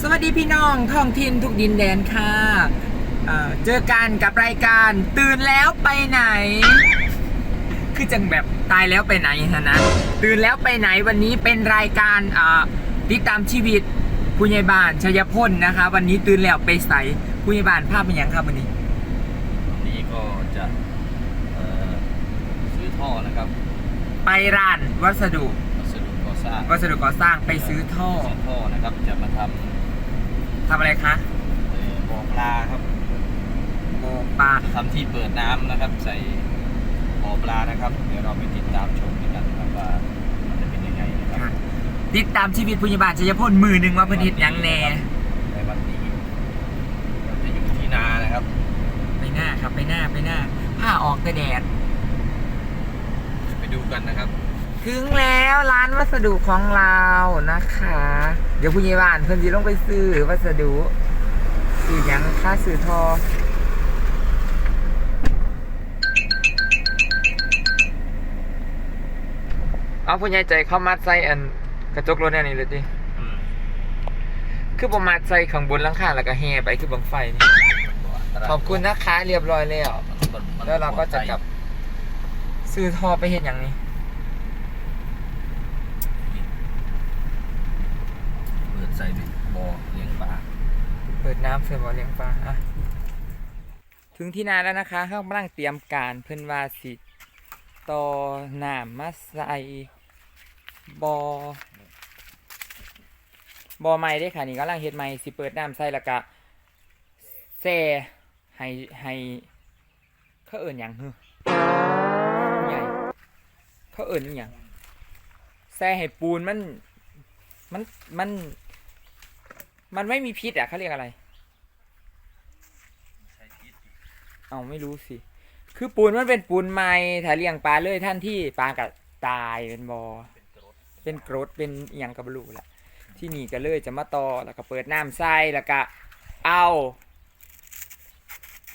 สวัสดีพี่น้องท้องถิ่นทุกดินแดนค่ะเอ่อเจอกันกับรายการตื่นแล้วไปไหน คือจังแบบตายแล้วไปไหนฮะนะตื่นแล้วไปไหนวันนี้เป็นรายการอ่าติดตามชีวิตผู้ใหญ่บ้านชัยพลนะคะ วันนี้ตื่นแล้วไปใสผู้ใหญ่บ้านภาพเป็นยังครับวันนี้ วันนี้ก็จะเอ่อซื้อท่อนะครับไปร้านวัสดุวัสดุก่อสร้างวัสดุก่อสร้างไปซื้อท่อ ซื้อท่อนะครับจะมาท ทำอะไรคะำเอ่อบ่อปลาครับโบปลาทำที่เปิดน้ำนะครับ ใส่บ่อปลานะครับ เดี๋ยวเราไปติดตามชมกันนะครับว่ามันจะเป็นยังไงนะครับค่ะติดตามชีวิตผู้ใหญ่บ้านชัยพลมือหนึ่งว่าเพิ่นเฮ็ดหยังแน่ในวันนี้เราจะอยู่ที่นานะครับ ไปหน้าครับไปหน้าไปหน้าผ้าออกแต่แดดไปดูกันนะครับ ถึงแล้วร้านวัสดุของเรานะคะ เดี๋ยวผู้ใหญ่บ้านเพิ่อนสิลงไปซื้อวัสดุซื้อยังค่าซื้อทอเอาผู้ใหญ่ใจเข้ามัดใส่อันกระจกรถแน่นี่เลยดิคือประมาณใส่ข้างบนหลังคาแล้วก็แห่ไปคือบังไฟนี่ขอบคุณนะคะเรียบร้อยแล้ว แล้วเราก็จะกลับซื้อทอไปเห็นอย่างนี้ เปิดใส่เป็นบ่อเลี้ยงปลา เปิดน้ำเสร็จบ่อเลี้ยงปลาอะถึงที่นาแล้วนะคะข้างล่างเตรียมการเพิ่นว่าสิต่อน้ำมาใส่บอบอใหม่ได้ค่ะนี่กำลังเฮ็ดใหม่สิเปิดน้ำใส่ล้วก็แซ่ให้ให้เขาเอิ่นหยังฮึใหญ่เขาเอิ่นอหยังแซ่ให้ปูนมันมันมัน มันไม่มีพิษอะเขาเรียกอะไร ใช้พิษเอาไม่รู้สิ คือปูนมันเป็นปูนไม้ถ้าเลี้ยงปลาเลยท่านที่ปลากับตายเป็นบอเป็นกรดเป็นกรดเป็นอหย่างกับบลูแหละที่นี่ก็เลยจะมาต่อแล้วก็เปิดน้ำใส่แล้วก็เอา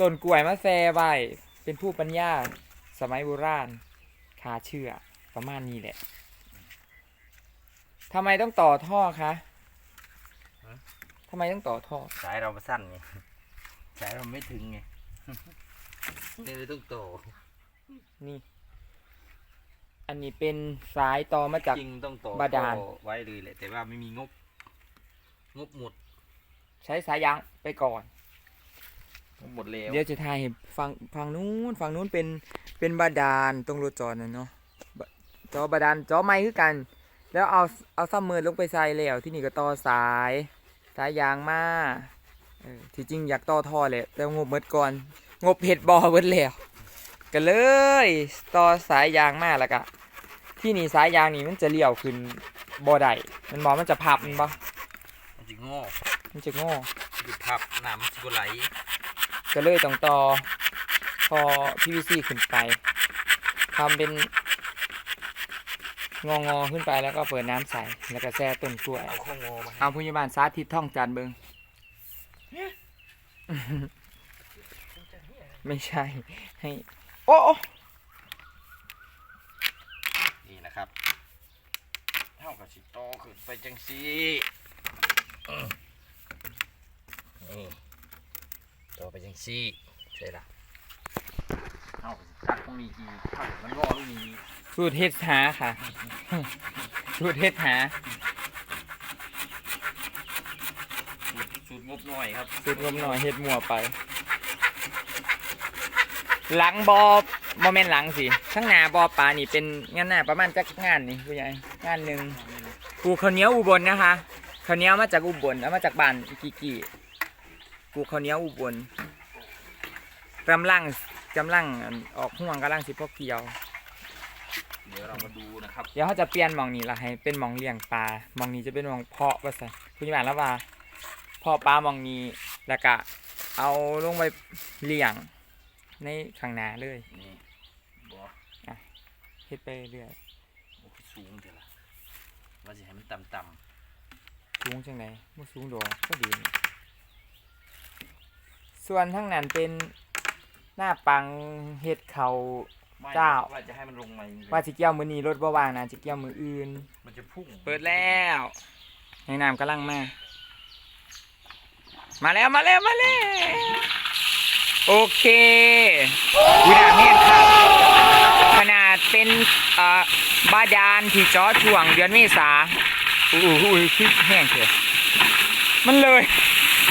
ต้นกล้วยมาแซ่ไว้เป็นผู้ปัญญาสมัยโบราณคาเชื่อประมาณนี้แหละทำไมต้องต่อท่อคะ ทำไมต้องต่อท่อ สายเราสั้นไงสายเราไม่ถึงไงนี่เลยต้องโตนี่ อันนี้เป็นสายต่อมาจาก จริงต้องโตบาดาลโตไว้เลยแหละแต่ว่าไม่มีงบ งบหมดใช้สายยางไปก่อน งบหมดแล้วเดี๋ยวจะถ่ายให้ฟังฝั่งนู้นฝั่งนู้นเป็นเป็นบาดาลตรงรูจอนั่นเนาะบะจอบาดาลจอไม้คือกัน แล้วเอาเอาซ้ำมือลงไปใส่แล้วที่นี่ก็ต่อสาย สายยางมาเออที่จริงอยากต่อท่อแหละแต่งบเมดก่อน งบเห็ดบอเบิดแล้วก็เลยต่อสายยางมาแล้วก็ที่นี่สายยางนี่มันจะเลี้ยวขึ้นบ่ได้มันบอกมันจะพับมันบ่มันจะโง่มันจะโง่หยุดพับน้ำมันจะไหลก็เลยต้องต่อพอ PVC ขึ้นไปทำเป็น งองอๆขึ้นไปแล้วก็เปิดน้ำใส่แล้วก็แช่ต้นกล้วย เอาข้องโง่มาให้เอาพยาบาลสาธิตท่องจันทร์เบิง ไม่ใช่ ให้ โอ้โอ้นี่นะครับเท่ากับสิโตขึ้นไปจังสีอืมนี่โตไปจังสีใช่ละเท่ากับสิตัดตรงนี้อีกเท่ากับมันงอตรงนี้ สูตรเฮ็ดหาค่ะ สูตรเฮ็ดหา สูตรงบหน่อยครับสูตรงมหน่อยเฮ็ดมั่วไป หลังบอบอแม่นหลังสิข้างหน้าบอปลานี่เป็นงานหน้าประมาณจักงานนี่ผู้ใหญ่งานหนึ่งปลูกข้าวเหนียวอุบลนะคะข้าวเหนียวมาจากอุบลเอามาจากบ้านกีกีปลูกข้าวเหนียวอุบลกำลังกำลังอันออกห่วงกำลังสิพวกเกี่ยว เดี๋ยวเรามาดูนะครับเดี๋ยวเขาจะเปลี่ยนหมองนี้ละให้เป็นหมองเลี้ยงปลาหมองนี้จะเป็นหมองเพาะว่าซะคุณยายแล้วว่าเพาะปลาหมองนี้แล้วก็เอาลงไปเลี้ยงในข้างหน้าเลยนี่บอเฮ็ดไปเรื่อยโอ้ยสูงเดี๋ยวละว่าจะให้มันต่ำสูงจังไดบ่สูงดอกก็ดีนี่ส่วนทั้งนั้นเป็นหน้าปังเฮ็ดเขาๆไม่ เจ้า ว่าจะให้มันลงมาอย่างนี้ว่าสิเกี่ยวมื้อนี้รถบ่ว่างนะสิเกี่ยวมื้ออื่น มันจะพุ่งเปิดแล้วในน้ำกำลังมา มาแล้วมาแล้วมาแล้ว โอเควินาแห้งครับ ขนาดเป็นเอ่อบาดาลที่เจอช่วงเดือนเมษาอุ้ยอุ้ยคือแห้งเถอะมันเลย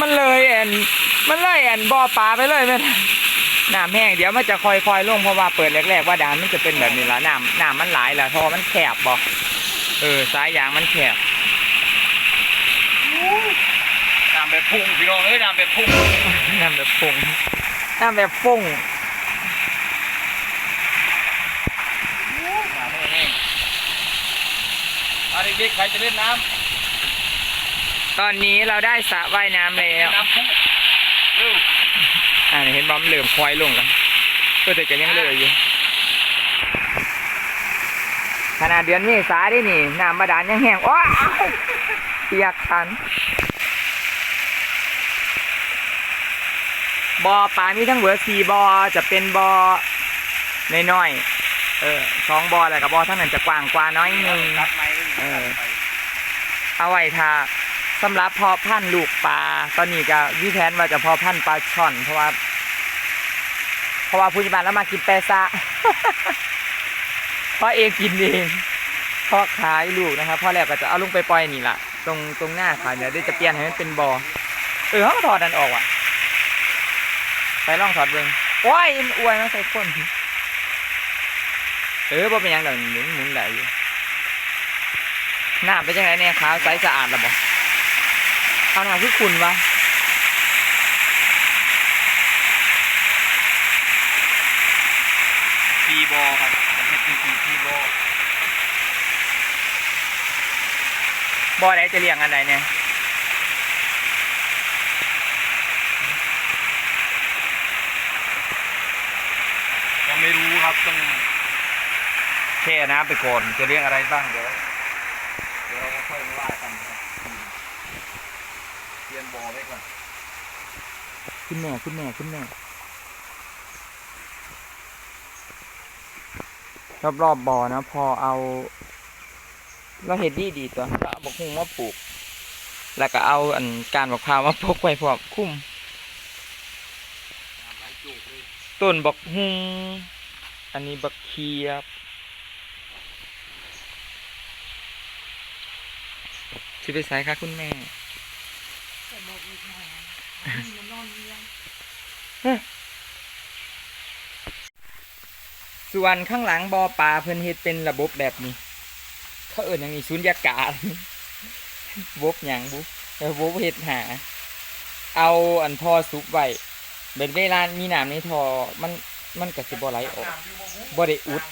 มันเลยแอนมันเลยแอนบ่อปลาไปเลยแม่น น้ำแห้งเดี๋ยวมันจะค่อยๆลงเพราะว่าเปิดแรกๆว่าดานมันจะเป็นแบบนี้ละน้ำน้ำมันหลายละท่อมันแคบบอกเออสายยางมันแคบน้ำแบบพุ่งพี่น้องเอ้ยน้ำแบบพุ่งน้ำแบบฟงน้ำแบบฟงมาเด็กๆใครจะเล่นน้ตอนนี้เราได้สระว่ายน้ำแล้วำน้ำพุ่งเร็ว อ่าเห็นบอมเหลื่อมควายลงแล้วก็แต่ก็ยังเหลยอยู่ขนาดเดือนเมษาได้นี่น้ำบาดาลยังแห้งว้เปียกทันบอปลามีทั้งเบอร์สี่บอจะเป็นบอน้อยๆเออสองบอแล้วกับบอทั้งนั้นจะกว้างกว่าน้อยหนึงเออเอาไว้ทาสำหรับพอพันลูกปลาตอนนี้ก็วิแทนว่าจะพอพันปลาช่อนเพราะว่า เพราะว่าผู้ใหญ่บ้านแล้วมากินแปซะเพราะเองกินเองพราะขายลูกนะครับพ่อแรกก็จะเอาลุงไปปล่อยนี่แหละตรงตรงหน้าขาเดี๋ยวจะเปลี่ยนให้มันเป็นบอ่อเออเขาก็ถอดดันออกว่ะไปลองถอดเบิ่งโอ้ยมันอวยมันใส่คนเออบ่เป็นยังดอกหมุนหมุนได้อยู่น้ำเป็นยังไงเนี่ยขาวใสสะอาดหรือบ่เอาหน่าคือคุณวะ ทีบอครับผมเห็นเป็นทีทีบอบ่อไหนจะเลี้ยงอันใดเนี่ยยังไม่รู้ครับต้องแช่น้ำไปก่อนจะเลี้ยงอะไรบ้างเดี๋ยวเดี๋ยวเราค่อยมาว่ากันครับเตรียมบอไว้ก่อนคุณแม่คุณแม่คุณแม่ รอบรอบๆบ่อนะ พอเอาเราเห็ดดีดีตัวก็เอาบักฮุงมาปลูก แล้วก็เอาอันการบักพร้าวมาปลูกไว้พร้อมคุ้มน้ำไหลจุกเลยต้นบักฮุงอันนี้บักเขียบชื่อไปไสคะคุณแม่ ส่วนข้างหลังบอ่อปลาเพิ่นเฮ็ดเป็นระบบแบบนี้ เขาเอิ้นอย่างนี้สุญญากาศบบหยังบุเออบบเฮ็ดหา เอาอันท่อซุปไว้เป็นเวลามีน้ำในท่อมันมันก็สิบ่ไหลออกบ่ได้อุด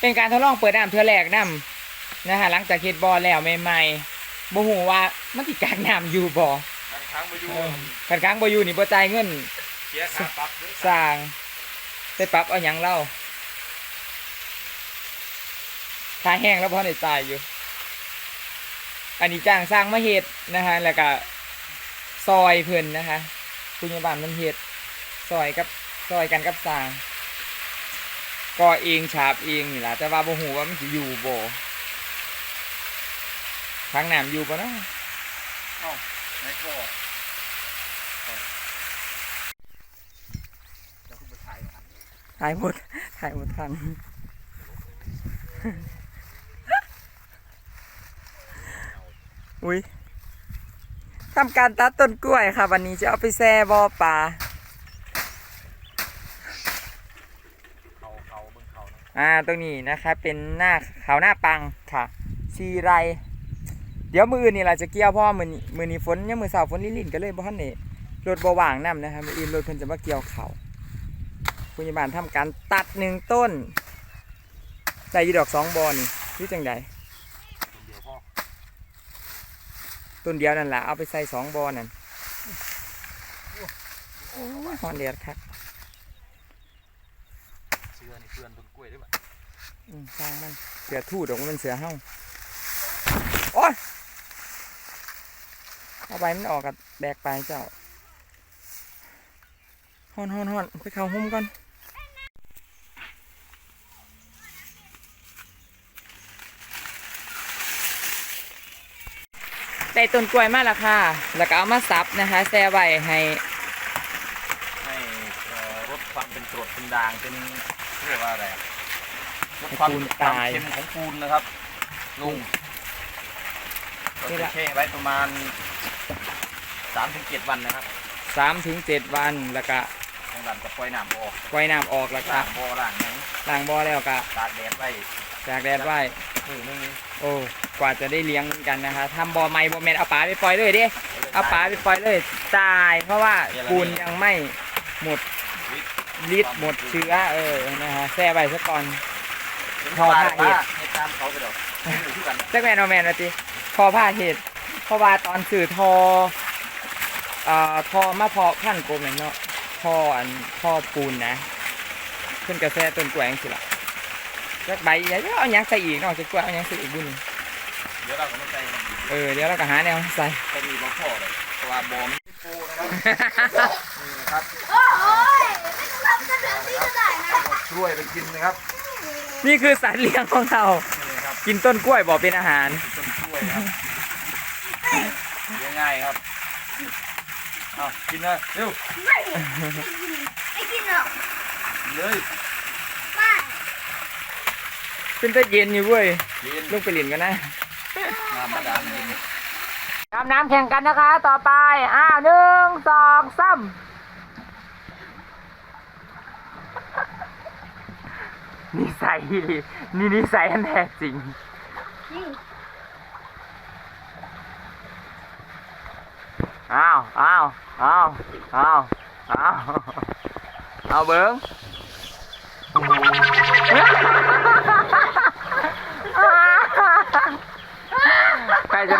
เป็นการทดลองเปิดน้ำเทื่อแรกน้ำนะฮะหลังจากเฮ็ดบ่อแล้วใหม่ๆบ่ฮู้ว่ามันสิกากน้ำอยู่บ่บางครั้งไปดูเออคันค้างบ่อยู่นี่บ่จ่ายเงินเสียค่าปรับด้วยสร้าง ไปปรับเอาหยังเล่าถ้าแห้งแล้วพอได้จ่ายอยู่ อันนี้จ้างสร้างมาเฮ็ดนะฮะแล้วก็ซอยเพิ่นนะคะคุณยาบาลมันเฮ็ดซอยกับซอยกันกับสร้างก็เองฉาบเองนี่แหละแต่ว่าบ่ฮู้ว่ามันสิอยู่บ่ทางน้ำอยู่บ่เนาะในท่อจะขึ้นไปถ่ายครับ ถ่ายหมด ถ่ายหมดทันอุ้ยทำการตัดต้นกล้วยค่ะ วันนี้จะเอาไปแซ่บ่อปลาเขาเขาเบิ่งเขานะอ่าตรงนี้นะคะเป็นหน้าเขาหน้าปังค่ะซีไรเดี๋ยวมืออื่นนี่เราจะเกี่ยวเพ่อมือนี้มือนี้ฝนยังมือเสาฝนลิ่นๆก็เลยบ่ทันนี่รถบ่ว่างนํนะคะมืออื่นรถเพิ่นจะมาเกี่ยวเขา คุณยาบาลทำการตัดหนึ่งต้นใส่ยีดอกสองบอนี่รือจังใดเดียวพ่อต้นเดียวนั่นแหละเอาไปใส่สองบอนั่นโอ้ยฮอนเดียดครับเชือนี่เพื่อนต้นกล้วยได้ป่ะอืมสร้างมันเสือทูดออกมาเป็นเสือเฮ้าโอ้ยเอาไปมันออกกับแบกไปเจ้าฮอนฮอนฮอนไปเข้าห้มก่อน แตได้ต้นกล้วยมาแล้วค่ะ แล้วก็เอามาซับนะคะแช่ไว้ให้ให้เอ่อลดความเป็นกรดเป็นด่างเป็นเรียกว่าอะไรอะลดความความเค็มของปูนนะครับลุงเราจะแช่ไว้ประมาณสามถึงเจ็ดวันนะครับสามถึงเจ็ดวันแล้วก็ทางด้านจะปล่อยน้ำออกไว้น้ำออกแล้วก็ล้างบ่อล้างหยังล้างบ่อแล้วก็ตากแดดไว้จากแดดไว้มือนึง โอ้กว่าจะได้เลี้ยงกันนะคะทำบ่อใหม่บ่แม่นเอาปลาไปปล่อยเลยเดิเอาปลาไปปล่อยเลยตายเพราะว่าปูนยังไม่หมดฤทธิ์หมดเชื้อเออนะฮะแช่ไว้ซะก่อนพอผ้าเห็ดเห็ดตามเขาไปดอกอยู่ที่กันจักแมนเอาแมนว่าติพอผ้าเห็ดเพราะว่าตอนสื่อทออ่าทอมาเพาะพันธุ์กลมนั่นเนาะทออันทอปูนนะขึ้นกระแสต้นกล้วยจังสิล่ะ จักใบใหญ่เดี๋ยวเอาหยังใส่อีกเนาะจะกล้วยเอาหยังใส่อีกบุญเดี๋ยวเราก็ไม่ใจมันเออเดี๋ยวเราก็หาแนวใส่ไปมีบ่พ่อเลยเพราะว่าบอมปูนะครับนี่นะครับโอ้ยไม่ต้องทำกันแบบนี้ก็ได้นะเอาช่วยไปกินนะครับ นี่คือสัตว์เลี้ยงของเรานี่ครับกินต้นกล้วยบอกเป็นอาหารต้นกล้วยครับเลี้ยงง่ายครับเอากินเลยเร็วไม่ไม่กินหรอกกินเลยไม่ เป็นตะเย็นอยู่เว้ยกินลูกไปหลินกันนะน้ำมาดามกินดำน้ำแข่งกันนะคะ ต่อไป อ้าวหนึ่งสองสามนิสัยนี่นิสัยอันแท้จริงนี่อ้าวอ้าวอ้าวอ้าวอ้าวเอาเบิ้ง ใครช